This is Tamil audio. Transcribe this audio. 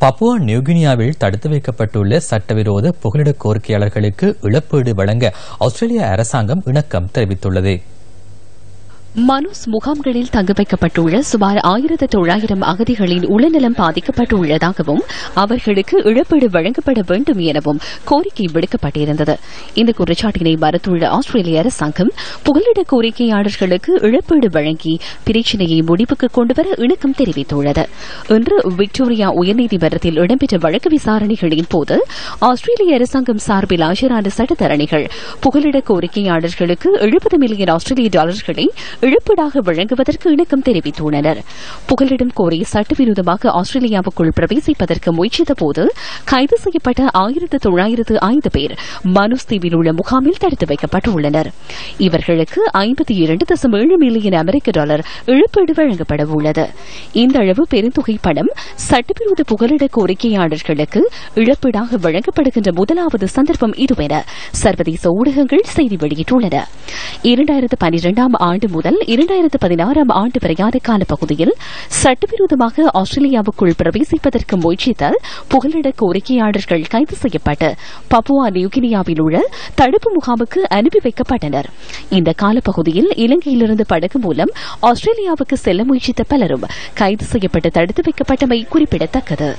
பப்புவா நியூகினியாவில் தடுத்து வைக்கப்பட்டுள்ள சட்டவிரோத புகலிட கோரிக்கையாளர்களுக்கு இழப்பீடு வழங்க ஆஸ்திரேலிய அரசாங்கம் இணக்கம் தெரிவித்துள்ளது. மனுஸ் முகாம்களில் தங்க வைக்கப்பட்டுள்ள சுமார் ஆயிரத்து தொள்ளாயிரம் அகதிகளின் உளநலம் பாதிக்கப்பட்டுள்ளதாகவும் அவர்களுக்கு இழப்பீடு வழங்கப்பட வேண்டும் எனவும் கோரிக்கை விடுக்கப்பட்டிருந்தது. இந்த குற்றச்சாட்டினை மறுத்துள்ள ஆஸ்திரேலிய அரசாங்கம் புகலிட கோரிக்கையாளர்களுக்கு இழப்பீடு வழங்கி பிரச்சினையை முடிவுக்கு கொண்டுவர இணக்கம் தெரிவித்துள்ளது. இன்று விக்டோரியா உயர்நீதிமன்றத்தில் இடம்பெற்ற வழக்கு விசாரணைகளின் போது ஆஸ்திரேலிய அரசாங்கம் சார்பில் ஆஜரான சட்டத்தரணிகள் புகலிட கோரிக்கையாளர்களுக்கு எழுபது மில்லியன் ஆஸ்திரேலிய டாலர்களை இழப்பீடாக வழங்குவதற்கு இணக்கம் தெரிவித்துள்ளனர். புகலிடம் கோரி சட்டவிரோதமாக ஆஸ்திரேலியாவுக்குள் பிரவேசிப்பதற்கு முயற்சித்தபோது கைது செய்யப்பட்ட ஆயிரத்து தொள்ளாயிரத்து ஐந்து பேர் மனுஸ் தீவில் உள்ள முகாமில் தடுத்து வைக்கப்பட்டுள்ளனர். இவர்களுக்கு ஐம்பத்தி இரண்டு தசம் ஏழு மில்லியன் அமெரிக்க டாலர் இழப்பீடு வழங்கப்பட உள்ளது. இந்த அளவு பெருந்தொகை பணம் சட்டவிரோத புகலிட கோரிக்கையாளர்களுக்கு இழப்பீடாக வழங்கப்படுகின்ற முதலாவது சந்தர்ப்பம் இதுவென சர்வதேச ஊடகங்கள் செய்தி வெளியிட்டுள்ளன. இரண்டாயிரத்து பனிரெண்டாம் ஆண்டு முதல் இரண்டாயிரத்து பதினாறாம் ஆண்டு வரையான காலப்பகுதியில் சட்டவிரோதமாக ஆஸ்திரேலியாவுக்குள் பிரவேசிப்பதற்கு முயற்சித்த புகலிட கோரிக்கையாளர்கள் கைது செய்யப்பட்டு பப்புவா நியூகினியாவில் உள்ள தடுப்பு முகாமுக்கு அனுப்பி வைக்கப்பட்டனர். இந்த காலப்பகுதியில் இலங்கையிலிருந்து படகு மூலம் ஆஸ்திரேலியாவுக்கு செல்ல முயற்சித்த பலரும் கைது செய்யப்பட்டு தடுத்து வைக்கப்பட்டமை குறிப்பிடத்தக்கது.